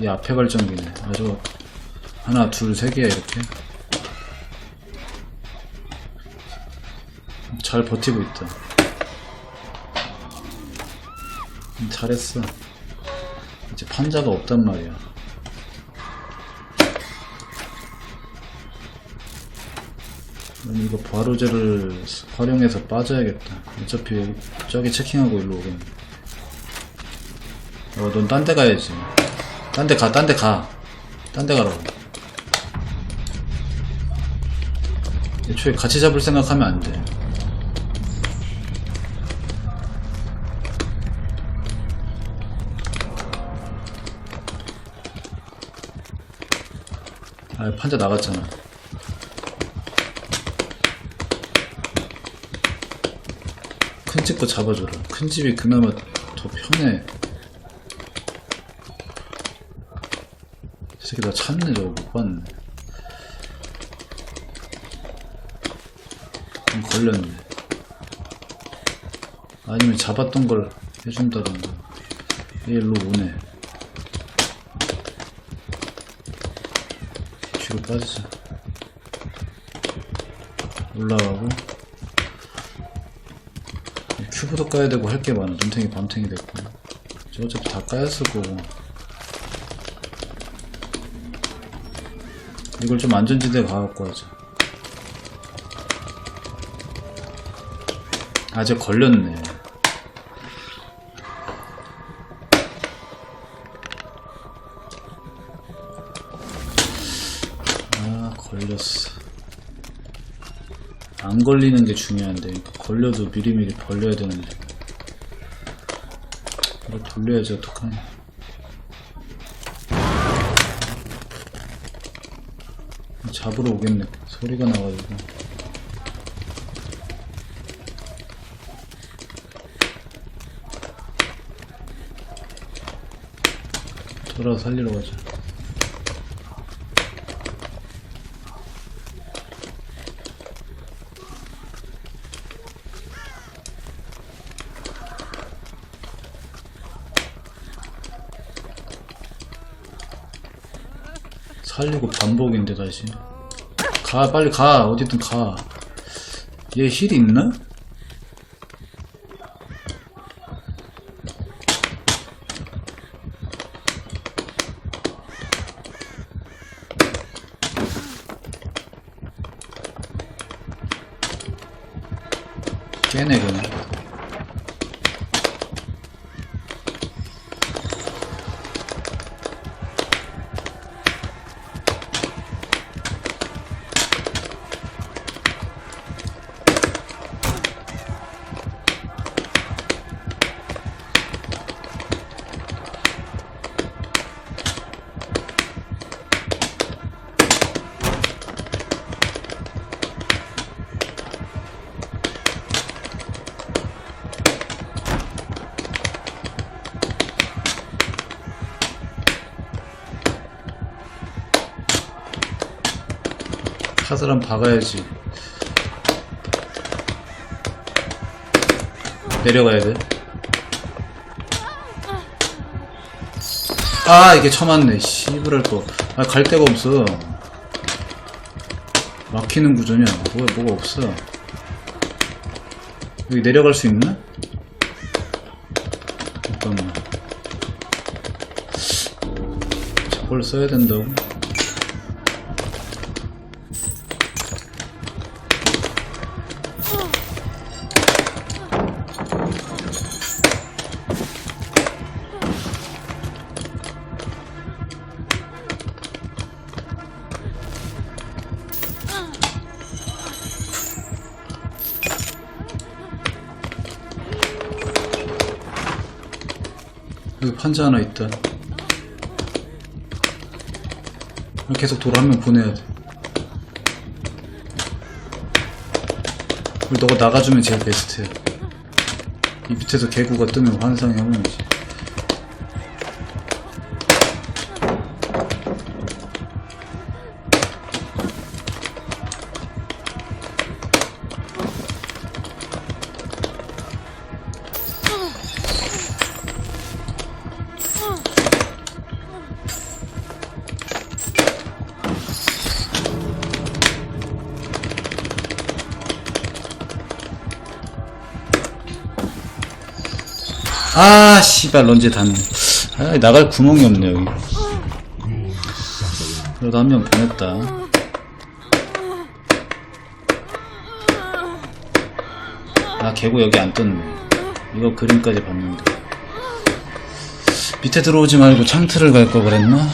이 앞에 발전기네. 아주 하나, 둘, 세 개야 이렇게. 잘 버티고 있다. 음, 잘했어. 이제 판자가 없단 말이야. 이거 바로제를 활용해서 빠져야겠다. 어차피 저기 체킹하고 일로 오겠네. 어, 넌 딴 데 가야지. 딴 데 가, 딴 데 가. 딴 데 가라고. 애초에 같이 잡을 생각하면 안 돼. 아, 판자 나갔잖아. 큰 집도 잡아줘라. 큰 집이 그나마 더 편해. 이 새끼 나 찾네 저거 못 봤네. 좀 걸렸네. 아니면 잡았던 걸 해준다던가. 얘 일로 오네. 뒤로 빠지자. 올라가고 큐브도 까야 되고 할 게 많아 눈탱이 밤탱이 됐고 저 어차피 다 까였을 거고 이걸 좀 안전지대에 가갖고 하자. 아직 걸렸네. 아, 걸렸어. 안 걸리는 게 중요한데, 걸려도 미리미리 벌려야 되는데. 이거 돌려야지, 어떡하냐. 잡으러 오겠네. 소리가 나가지고. 돌아 살리러 가자. 살리고 반복인데 다시. 가 빨리 가 어디든 가. 얘 힐이 있나? 깨네 그냥. 카드랑 박아야지. 내려가야 돼. 아, 이게 처맞네. 씨부랄 거. 아, 갈 데가 없어. 막히는 구조냐? 뭐가, 뭐가 없어. 여기 내려갈 수 있나? 잠깐만. 저걸 써야 된다고? 여기 판자 하나 있다. 계속 돌아 한 명 보내야 돼. 그리고 너가 나가주면 제일 베스트야. 이 밑에서 개구가 뜨면 환상의 화면이지. 아 씨발 런지 닿네. 아 나갈 구멍이 없네 여기. 그래도 한명 보냈다. 아 개구 여기 안 떴네. 이거 그림까지 봤는데. 밑에 들어오지 말고 창틀을 갈 거 그랬나?